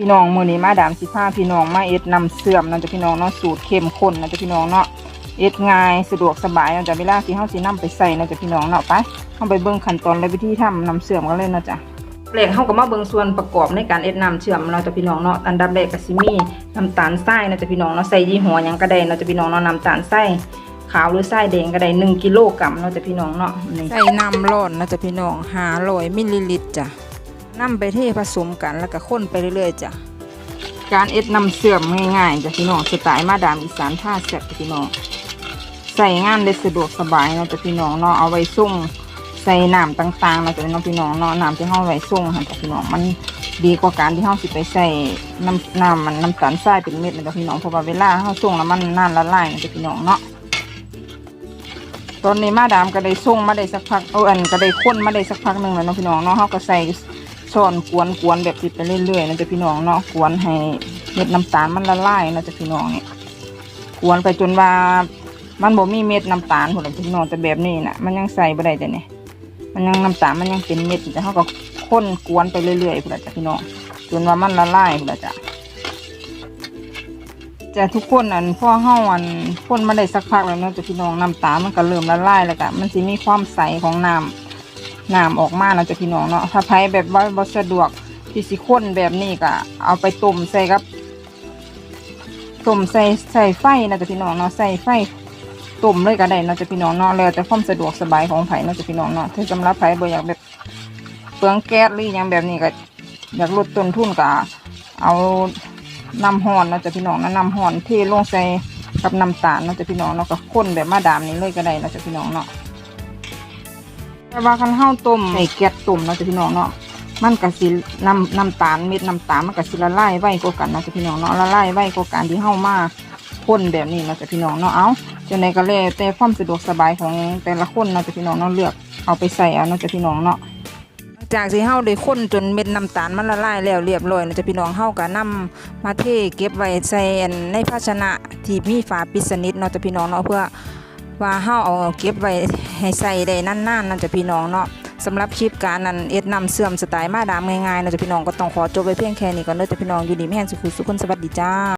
พี่น้องมือนี้มาดามสิพาพี่น้องมาเอ็ดนำเสื่อมเนาะจ้ะพี่น้องเนาะสูตรเข้มข้นเนาะจ้ะพี่น้องเนาะเอ็ดง่ายสะดวกสบายเนาะจ้ะเวลาที่เฮาสินำไปใส่เนาะจ้ะพี่น้องเนาะไปเฮาไปเบิ่งขั้นตอนและวิธีทำนำเสื่อมกันเลยเนาะจ้ะแรกเฮาก็มาเบิ่งส่วนประกอบในการเอ็ดน้ำเชื่อมเนาจะพี่น้องเนาะอันดับแรกก็สิมีน้ำตาลทรายเนาจะพี่น้องเนาะใส่ยี่ห้อยังก็ได้เนาจะพี่น้องเนาะน้ำตาลทรายขาวหรือทรายแดงก็ได้1กิโลกรัมเนาะจะพี่น้องเนาะใส่น้ำร้อนเนาะจะพี่น้อง500มิลลิลิตรจ้ะ นำไปเทผสมกันแล้วก็คนไปเรื่อยๆจ้ะการเอ็ดนำเสื่อมง่ายๆจ้ะพี่น้องสไตล์มาดามอีสานท่าแซ่บพี่น้องใส่งานได้สะดวกสบายเนาะจ้ะพี่น้องเนาะเอาไว้ส่งใส่น้ำต่างๆเนาะจ้ะพี่น้องพี่น้องเนาะน้ำที่เฮาไว้ส่งหั่นจ้ะพี่น้องมันดีกว่าการที่เฮาสิไปใส่น้ำน้ำมันน้ำตาลทรายเป็นเม็ดนะจ้ะพี่น้องเพราะว่าเวลาเฮาส่งแล้วมันน่านละลายนะจ้ะพี่น้องเนาะตอนนี้มาดามก็ได้ส่งมาได้สักพักเอาอันก็ได้ข้นมาได้สักพักหนึ่งแล้วเนาะพี่น้องเนาะเฮาก็ใส่ ช้อนกวนกวนแบบติดไปเรื่อยๆนะจ๊ะพี่น้องเนาะกวนให้เม็ดน้ำตาลมันละลายนะจ๊ะพี่น้องเนี่ยกวนไปจนว่ามันบ่มีเม็ดน้ำตาลพุ่นล่ะพี่น้องแต่แบบนี้นะมันยังใส่บ่ได้จ้ะเนี่ยมันยังน้ำตาลมันยังเป็นเม็ดแต่เขาก็ข้นกวนไปเรื่อยๆพุ่นล่ะจ้ะพี่น้องจนว่ามันละลายพุ่นล่ะจ้ะแต่ทุกคนอันพ่อเฮาอันพ่นมาได้สักพักแล้วเนาะจ้ะพี่น้องน้ำตาลมันก็เริ่มละลายแล้วก็มันสิมีความใสของน้ำ น้ำออกมาเนาะจ้ะพี่น้องเนาะถ้าใครแบบว่าบ่สะดวกที่สิข้นแบบนี้ก็เอาไปต้มใส่กับต้มใส่ใส่ไฟนะจ้ะพี่น้องเนาะใส่ไฟต้มเลยก็ได้เนาะจ้ะพี่น้องเนาะแล้วแต่ความสะดวกสบายของไผเนาะจ้ะพี่น้องเนาะถ้าสำหรับไผบ่อยากแบบเปลืองแก๊สหรือยังแบบนี้ก็อยากลดต้นทุนก็เอาน้ำห้อนเนาะจ้ะพี่น้องเนาะน้ำห้อนเทลงใส่กับน้ำตาลเนาะจ้ะพี่น้องเนาะก็ข้นแบบมาดามนี้เลยก็ได้เนาะจ้ะพี่น้องเนาะ แต่ว่าคันเฮาต้มใส่แก๊สต้มเนาะจ้ะพี่น้องเนาะมันก็สิน้ำน้ำตาลเม็ดน้ำตาลมันก็สิละลายไวกว่ากันเนาะจ้ะพี่น้องเนาะละลายไวกว่าการที่เฮามาพ่นแบบนี้เนาะจ้ะพี่น้องเนาะเอาจังไดก็แล้วแต่ความสะดวกสบายของแต่ละคนเนาะจ้ะพี่น้องเนาะเลือกเอาไปใส่เอาเนาะจ้ะพี่น้องเนาะจากที่เฮาได้ข้นจนเม็ดน้ำตาลมันละลายแล้วเรียบร้อยเนาะจ้ะพี่น้องเฮาก็นำมาเทเก็บไว้ใส่อันในภาชนะที่มีฝาปิดสนิทเนาะจ้ะพี่น้องเนาะเพื่อ ว่าเฮาเอาเก็บไว้ให้ใส่ได้นานๆนั่นจะพี่น้องเนาะสำหรับคลิปการนั้นเอ็ดนำเสื่อมสไตล์มาดามง่ายๆนะจะพี่น้องก็ต้องขอจบไว้เพียงแค่นี้ก่อนเด้อจ้ะพี่น้องอยู่ดีไม่แห้งสุขุสุขคนสวัสดีจ้า